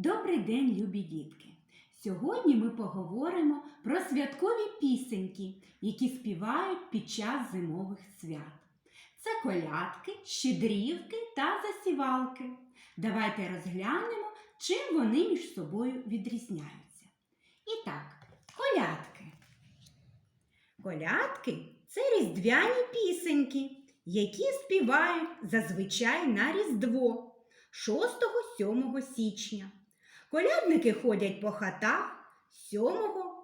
Добрий день, любі дітки! Сьогодні ми поговоримо про святкові пісеньки, які співають під час зимових свят. Це колядки, щедрівки та засівалки. Давайте розглянемо, чим вони між собою відрізняються. І так, колядки. Колядки це різдвяні пісеньки, які співають зазвичай на Різдво 6-7 січня. Колядники ходять по хатах з 7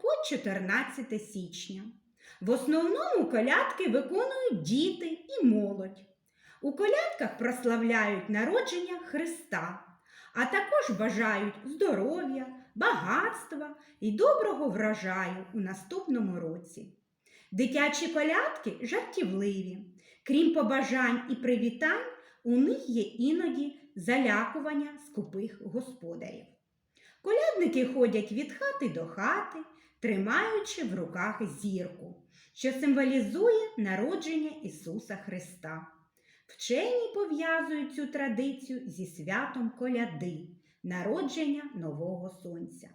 по 14 січня. В основному колядки виконують діти і молодь. У колядках прославляють народження Христа, а також бажають здоров'я, багатства і доброго врожаю у наступному році. Дитячі колядки жартівливі. Крім побажань і привітань, у них є іноді залякування скупих господарів. Колядники ходять від хати до хати, тримаючи в руках зірку, що символізує народження Ісуса Христа. Вчені пов'язують цю традицію зі святом коляди, народження Нового Сонця.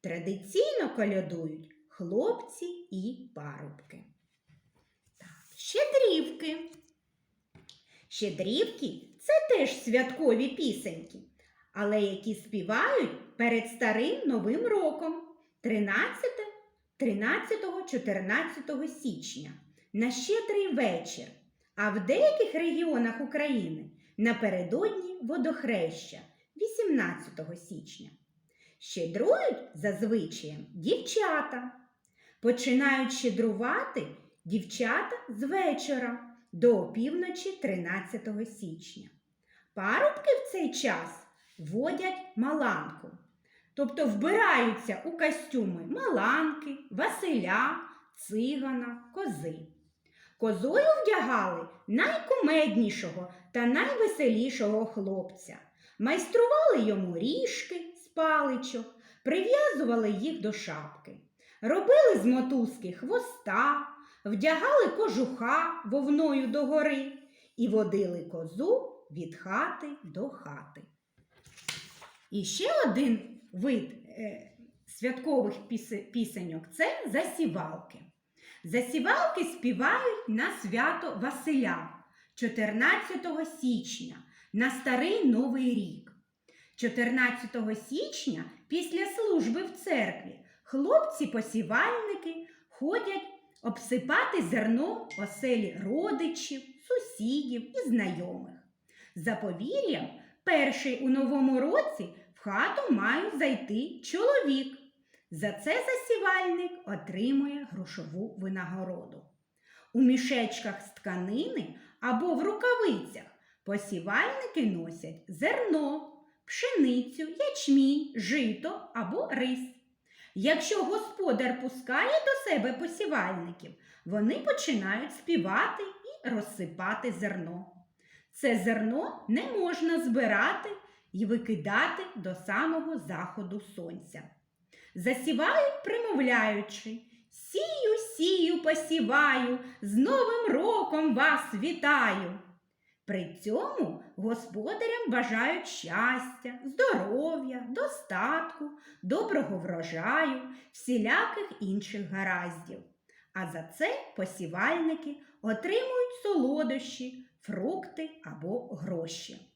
Традиційно колядують хлопці і парубки. Щедрівки. Щедрівки це теж святкові пісеньки, але які співають перед старим Новим роком 13, 13-14 січня на щедрий вечір, а в деяких регіонах України напередодні водохреща 18 січня. Щедрують зазвичай дівчата. Починають щедрувати дівчата з вечора до опівночі 13 січня. Парубки в цей час водять маланку, тобто вбираються у костюми маланки, Василя, цигана, кози. Козою вдягали найкумеднішого та найвеселішого хлопця, майстрували йому ріжки з паличок, прив'язували їх до шапки, робили з мотузки хвоста, вдягали кожуха вовною догори і водили козу від хати до хати. І ще один вид е, святкових пісеньок це засівалки. Засівалки співають на свято Василя 14 січня на Старий Новий рік. 14 січня після служби в церкві хлопці-посівальники ходять обсипати зерно оселі родичів, сусідів і знайомих. За повір'ям, перший у новому році хату має зайти чоловік. За це засівальник отримує грошову винагороду. У мішечках з тканини або в рукавицях посівальники носять зерно, пшеницю, ячмінь, жито або рис. Якщо господар пускає до себе посівальників, вони починають співати і розсипати зерно. Це зерно не можна збирати і викидати до самого заходу сонця. Засівають, примовляючи, сію, сію, посіваю, з Новим роком вас вітаю. При цьому господарям бажають щастя, здоров'я, достатку, доброго врожаю, всіляких інших гараздів. А за це посівальники отримують солодощі, фрукти або гроші.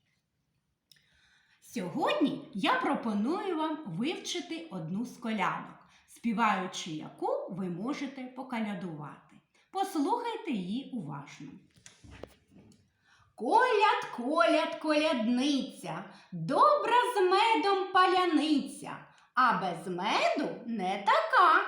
Сьогодні я пропоную вам вивчити одну з колядок, співаючи яку ви можете покалядувати. Послухайте її уважно. Коляд, коляд, колядниця, добра з медом паляниця, а без меду не така.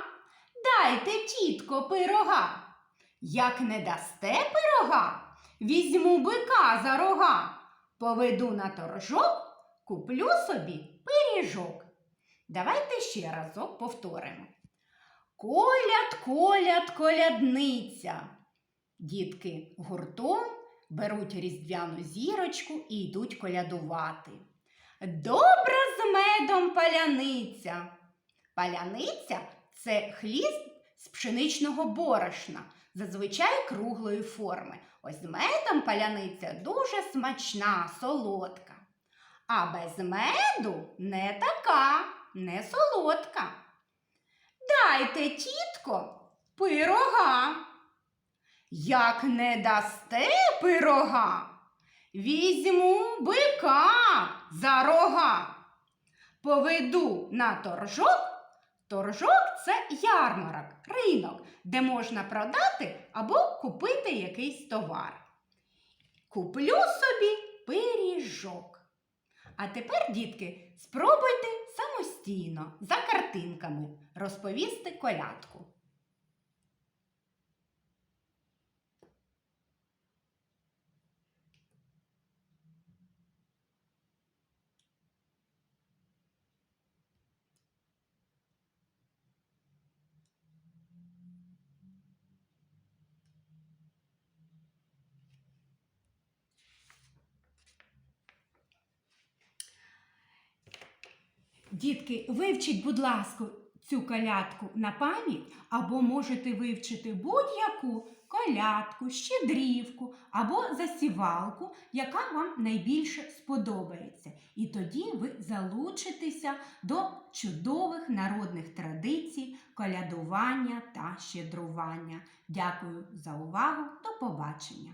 Дайте, тітко, пирога. Як не дасте пирога, візьму бика за рога, поведу на торжок, куплю собі пиріжок. Давайте ще разок повторимо. Коляд, коляд, колядниця. Дітки гуртом беруть різдвяну зірочку і йдуть колядувати. Добра з медом паляниця. Паляниця це хліст з пшеничного борошна, зазвичай круглої форми. Ось з медом паляниця дуже смачна, солодка. А без меду не така, не солодка. Дайте, тітко, пирога. Як не дасте пирога, візьму бика за рога. Поведу на торжок. Торжок це ярмарок, ринок, де можна продати або купити якийсь товар. Куплю собі пиріжок. А тепер, дітки, спробуйте самостійно за картинками розповісти колядку. Дітки, вивчіть, будь ласка, цю колядку на пам'ять, або можете вивчити будь-яку колядку, щедрівку або засівалку, яка вам найбільше сподобається. І тоді ви залучитеся до чудових народних традицій колядування та щедрування. Дякую за увагу. До побачення!